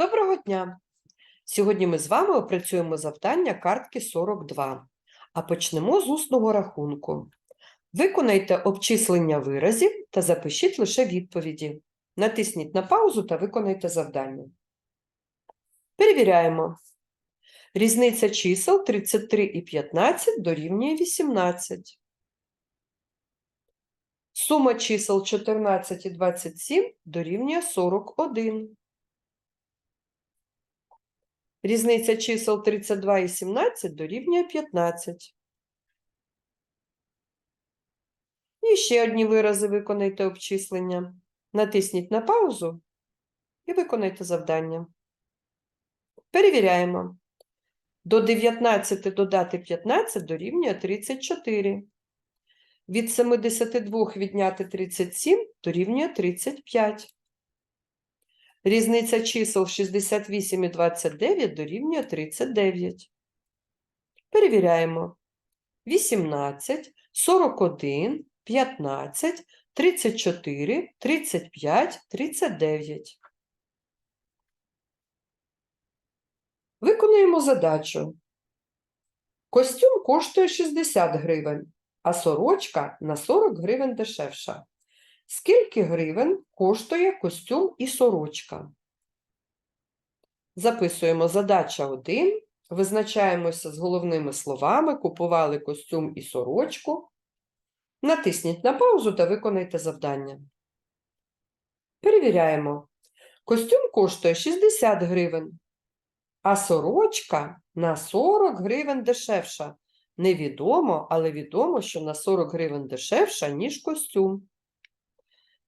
Доброго дня! Сьогодні ми з вами опрацюємо завдання картки 42, а почнемо з усного рахунку. Виконайте обчислення виразів та запишіть лише відповіді. Натисніть на паузу та виконайте завдання. Перевіряємо. Різниця чисел 33 і 15 дорівнює 18. Сума чисел 14 і 27 дорівнює 41. Різниця чисел 32 і 17 дорівнює 15. І ще одні вирази виконайте обчислення. Натисніть на паузу і виконайте завдання. Перевіряємо. До 19 додати 15 дорівнює 34. Від 72 відняти 37 дорівнює 35. Різниця чисел 68 і 29 дорівнює 39. Перевіряємо. 18, 41, 15, 34, 35, 39. Виконуємо задачу. Костюм коштує 60 гривень, а сорочка на 40 гривень дешевша. Скільки гривень коштує костюм і сорочка? Записуємо задача 1. Визначаємося з головними словами, купували костюм і сорочку. Натисніть на паузу та виконайте завдання. Перевіряємо. Костюм коштує 60 гривень, а сорочка на 40 гривень дешевша. Невідомо, але відомо, що на 40 гривень дешевша, ніж костюм.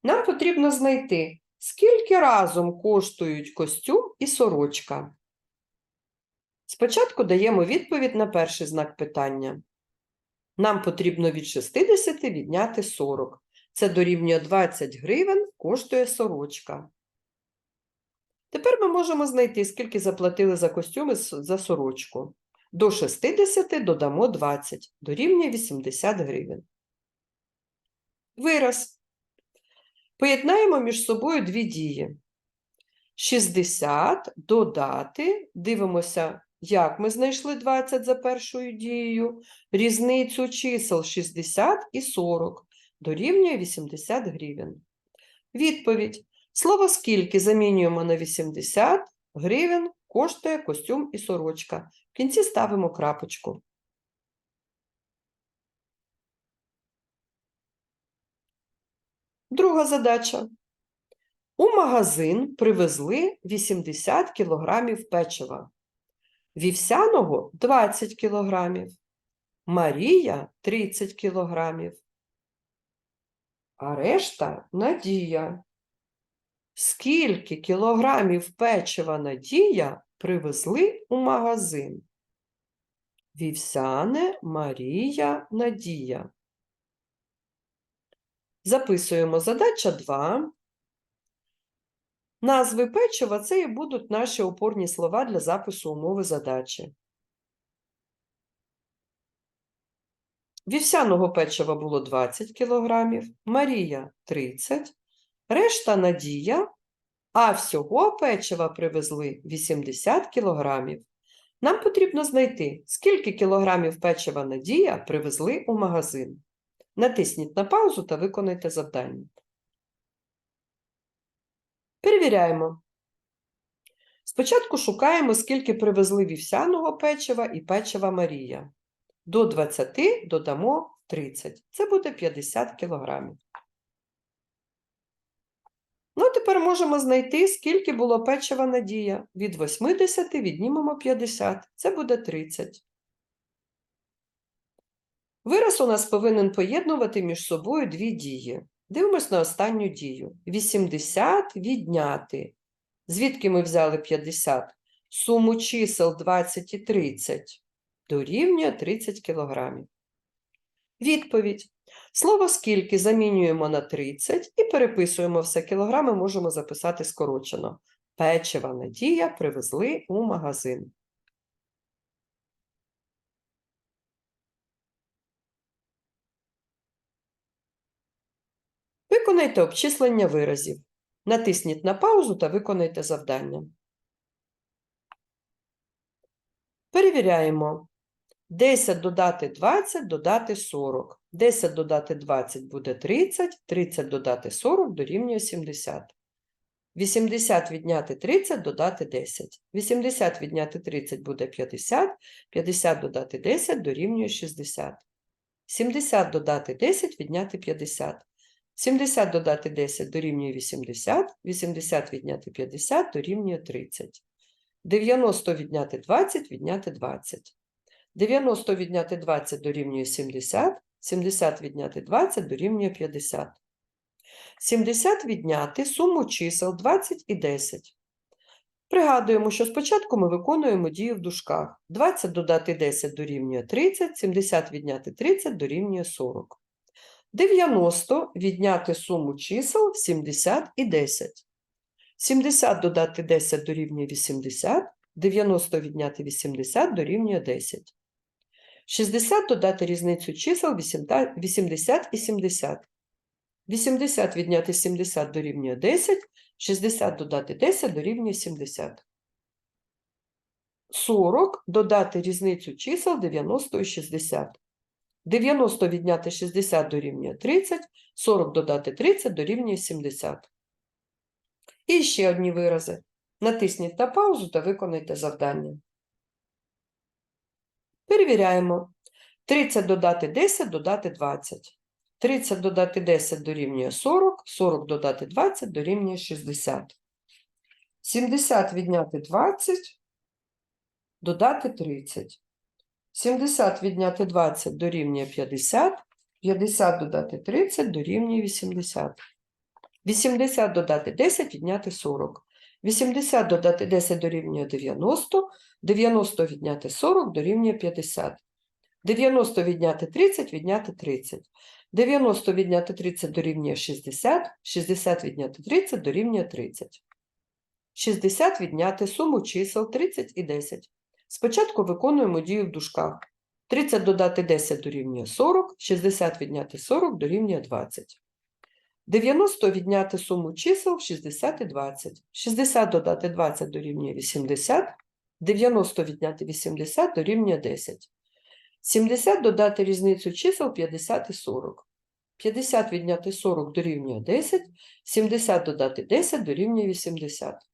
Нам потрібно знайти, скільки разом коштують костюм і сорочка. Спочатку даємо відповідь на перший знак питання. Нам потрібно від 60 відняти 40. Це дорівнює 20 гривень коштує сорочка. Тепер ми можемо знайти, скільки заплатили за костюм і с- за сорочку. До 60 додамо 20, дорівнює 80 гривень. Вираз. Поєднаємо між собою дві дії. 60 додати, дивимося, як ми знайшли 20 за першою дією, різницю чисел 60 і 40 дорівнює 80 гривень. Відповідь. Слово скільки замінюємо на 80 гривень коштує костюм і сорочка. В кінці ставимо крапочку. Друга задача. У магазин привезли 80 кілограмів печива. Вівсяного 20 кілограмів. Марія 30 кілограмів. А решта Надія. Скільки кілограмів печива Надія привезли у магазин? Вівсяне Марія Надія. Записуємо задача 2. Назви печива це і будуть наші опорні слова для запису умови задачі. Вівсяного печива було 20 кг, Марія 30, решта Надія, а всього печива привезли 80 кг. Нам потрібно знайти, скільки кілограмів печива Надія привезли у магазин. Натисніть на паузу та виконайте завдання. Перевіряємо. Спочатку шукаємо, скільки привезли вівсяного печива і печива Марія. До 20 додамо 30. Це буде 50 кілограмів. Ну, тепер можемо знайти, скільки було печива Надія. Від 80 віднімемо 50. Це буде 30. Вираз у нас повинен поєднувати між собою дві дії. Дивимось на останню дію. 80 відняти. Звідки ми взяли 50? Суму чисел 20 і 30 дорівнює 30 кілограмів. Відповідь. Слово скільки замінюємо на 30 і переписуємо все кілограми, можемо записати скорочено. Печива Надія привезли у магазин. Виконайте обчислення виразів. Натисніть на паузу та виконайте завдання. Перевіряємо. 10 додати 20, додати 40. 10 додати 20 буде 30, 30 додати 40 дорівнює 70. 80 відняти 30, додати 10. 80 відняти 30 буде 50, 50 додати 10 дорівнює 60. 70 додати 10, відняти 50. 70 додати 10 дорівнює 80, 80 відняти 50 дорівнює 30. 90 відняти 20, відняти 20. 90 відняти 20 дорівнює 70, 70 відняти 20 дорівнює 50. 70 відняти суму чисел 20 і 10. Пригадуємо, що спочатку ми виконуємо дію в дужках. 20 додати 10 дорівнює 30, 70 відняти 30 дорівнює 40. 90 відняти суму чисел 70 і 10. 70 додати 10 дорівнює 80, 90 відняти 80 дорівнює 10. 60 додати різницю чисел 80 80 і 70. 80 відняти 70 дорівнює 10, 60 додати 10 дорівнює 70. 40 додати різницю чисел 90 і 60. 90 відняти 60 дорівнює 30, 40 додати 30 дорівнює 70. І ще одні вирази. Натисніть на паузу та виконайте завдання. Перевіряємо. 30 додати 10 додати 20. 30 додати 10 дорівнює 40, 40 додати 20 дорівнює 60. 70 відняти 20, додати 30. 70 відняти 20 дорівнює 50, 50 додати 30 дорівнює 80. 80 додати 10 відняти 40. 80 додати 10 дорівнює 90, 90 відняти 40 дорівнює 50. 90 відняти 30 відняти 30. 90 відняти 30 дорівнює 60, 60 відняти 30 дорівнює 30. 60 відняти суму чисел 30 і 10. Спочатку виконуємо дію в дужках. 30 додати 10 дорівнює 40, 60 відняти 40 дорівнює 20. 90 відняти суму чисел 60 і 20. 60 додати 20 дорівнює 80, 90 відняти 80 дорівнює 10. 70 додати різницю чисел 50 і 40. 50 відняти 40 дорівнює 10, 70 додати 10 дорівнює 80.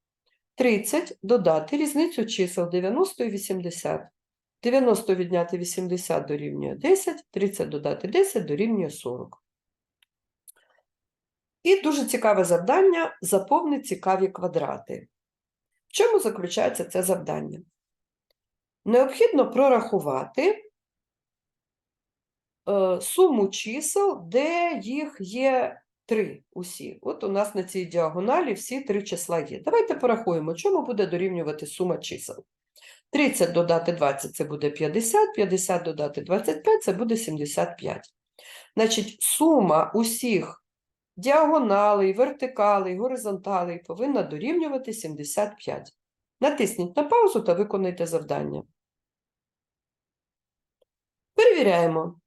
30 додати різницю чисел 90 і 80. 90 відняти 80 дорівнює 10, 30 додати 10 дорівнює 40. І дуже цікаве завдання – заповни цікаві квадрати. В чому заключається це завдання? Необхідно прорахувати е, суму чисел, де їх є три усі. От у нас на цій діагоналі всі три числа є. Давайте порахуємо, чому буде дорівнювати сума чисел. 30 додати 20 – це буде 50, 50 додати 25 – це буде 75. Значить, сума усіх діагоналей, вертикалей, горизонталей повинна дорівнювати 75. Натисніть на паузу та виконайте завдання. Перевіряємо.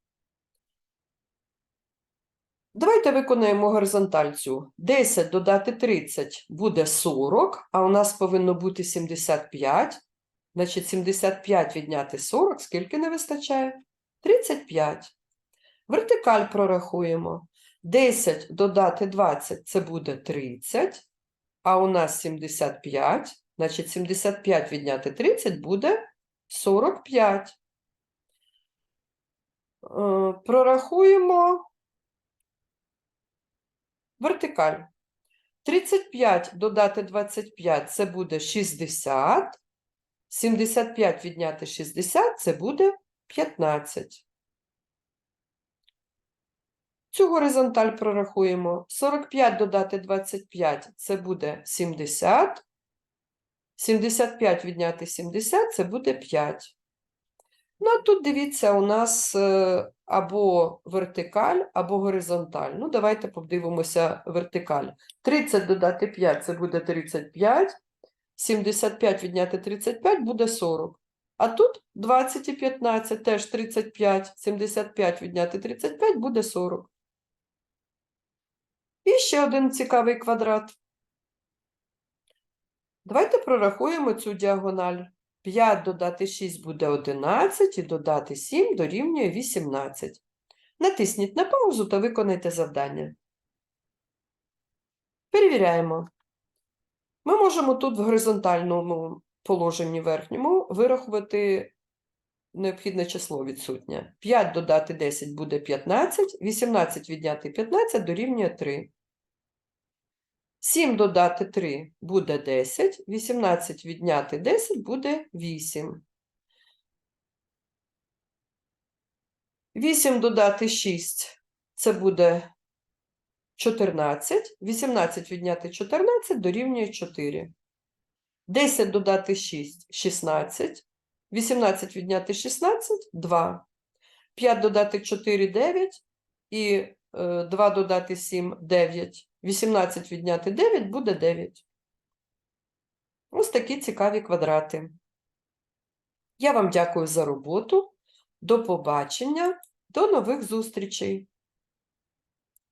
Давайте виконаємо горизонталь цю. 10 додати 30 буде 40, а у нас повинно бути 75. Значить, 75 відняти 40, скільки не вистачає? 35. Вертикаль прорахуємо. 10 додати 20 це буде 30, а у нас 75, значить 75 відняти 30 буде 45. Е, Прорахуємо вертикаль. 35 додати 25 це буде 60, 75 відняти 60 це буде 15. Цю горизонталь прорахуємо. 45 додати 25 це буде 70. 75 відняти 70 це буде 5. Ну, а тут дивіться, у нас е, або вертикаль, або горизонталь. Ну, давайте подивимося вертикаль. 30 додати 5 це буде 35. 75 відняти 35 буде 40. А тут 20 і 15 теж 35. 75 відняти 35 буде 40. І ще один цікавий квадрат. Давайте прорахуємо цю діагональ. 5 додати 6 буде 11 і додати 7 дорівнює 18. Натисніть на паузу та виконайте завдання. Перевіряємо. Ми можемо тут в горизонтальному положенні верхньому вирахувати необхідне число відсутнє. 5 додати 10 буде 15, 18 відняти 15 дорівнює 3. 7 додати 3 буде 10, 18 відняти 10 буде 8. 8 додати 6 це буде 14, 18 відняти 14 дорівнює 4. 10 додати 6 – 16, 18 відняти 16 – 2. 5 додати 4 – 9 і е, 2 додати 7 – 9. 18 відняти 9 буде 9. Ось такі цікаві квадрати. Я вам дякую за роботу. До побачення, до нових зустрічей!